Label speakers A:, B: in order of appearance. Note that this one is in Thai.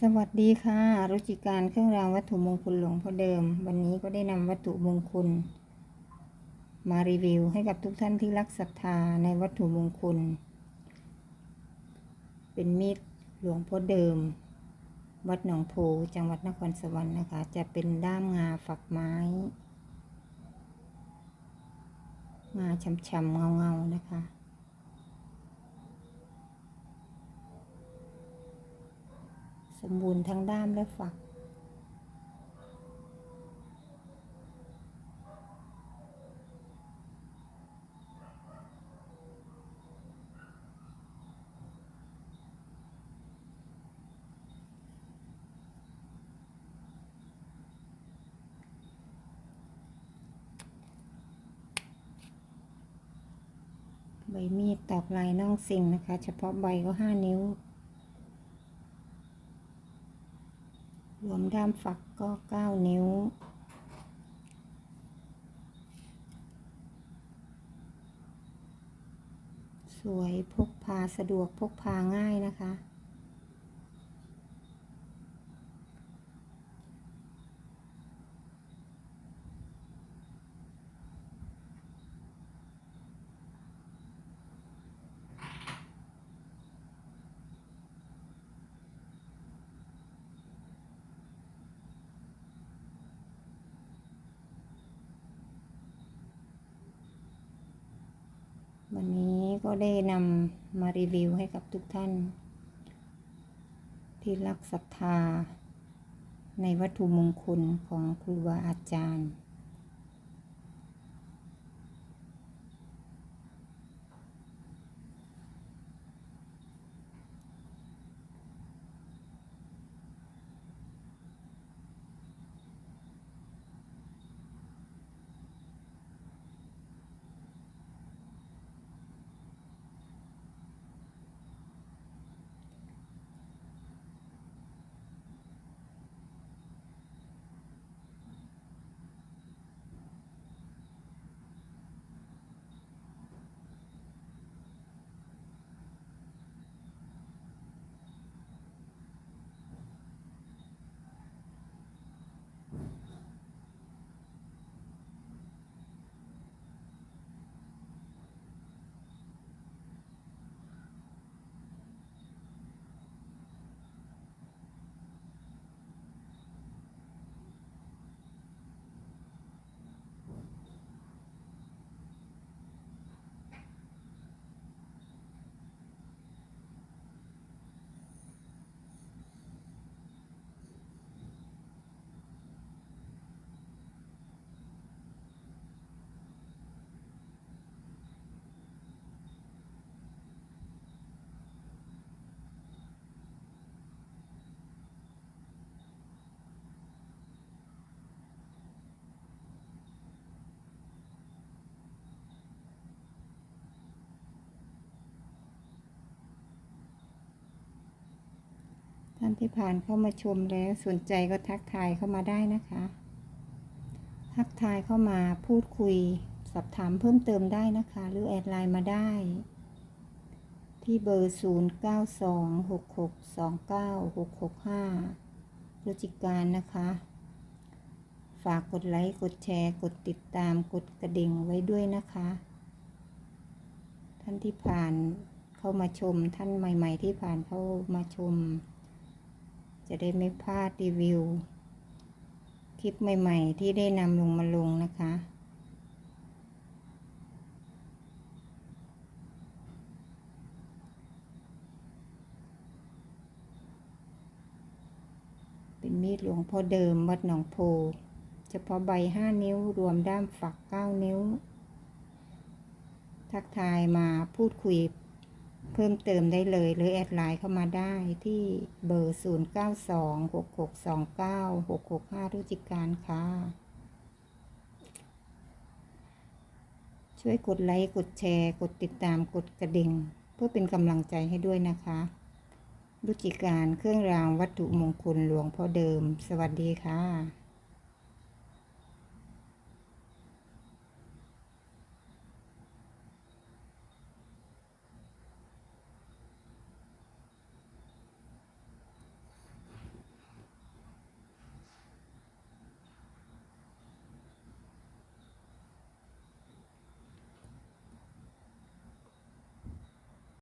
A: สวัสดีค่ะ รุจิการเครื่องรางวัตถุมงคลหลวงพ่อเดิม วันนี้ก็ได้นำวัตถุมงคล มารีวิวให้กับทุกท่านที่รักศรัทธาในวัตถุมงคล เป็นมีดหลวงพ่อเดิม วัดหนองโพจังหวัดนครสวรรค์นะคะ จะเป็นด้ามงาฝักไม้ งาช้ำๆเงาๆนะคะ ส มบูรณ์ทั้งด้ามและฝัก ใบมีดตอกลายน่องสิงนะคะ เฉพาะใบก็ห้านิ้ว รวมด้ามฝักก็เก้านิ้ว สวยพกพาสะดวกพกพาง่ายนะคะ วันนี้ก็ได้นำมารีวิวให้กับทุกท่าน ที่รักศรัทธาในวัตถุมงคลของครูบาอาจารย์ ที่ผ่านเข้ามาชมแล้วสนใจก็ทักทายเข้ามาได้นะคะ ทักทายเข้ามาพูดคุยสอบถามเพิ่มเติมได้นะคะ หรือแอดไลน์มาได้ ที่เบอร์ 0 9 2 6 6 2 9 6 6 5รุจิการนะคะ ฝากกดไลค์กดแชร์ กดติดตามกดกระดิ่งไว้ด้วยนะคะ ท่านที่ผ่านเข้ามาชมท่านใหม่ ๆ ที่ผ่านเข้ามาชม จะได้ไม่พลาดรีวิว คลิปใหม่ๆ ที่ได้นำลงมาลงนะคะ เป็นมีดหลวงพ่อเดิมวัดหนองโพเฉพาะใบห้านิ้วรวมด้ามฝักเก้านิ้ว ทักทายมาพูดคุย เพิ่มเติมได้เลยหรือแอดไลน์เข้ามาได้ที่เบอร์ 0 9 2 6 6 2 9 6 6 5รุจิการค่ะ ช่วยกดไลค์ กดแชร์ กดติดตามกดกระดิ่ง เพื่อเป็นกำลังใจให้ด้วยนะคะรุจิการเครื่องรางวัตถุมงคลหลวงพ่อเดิม สวัสดีค่ะ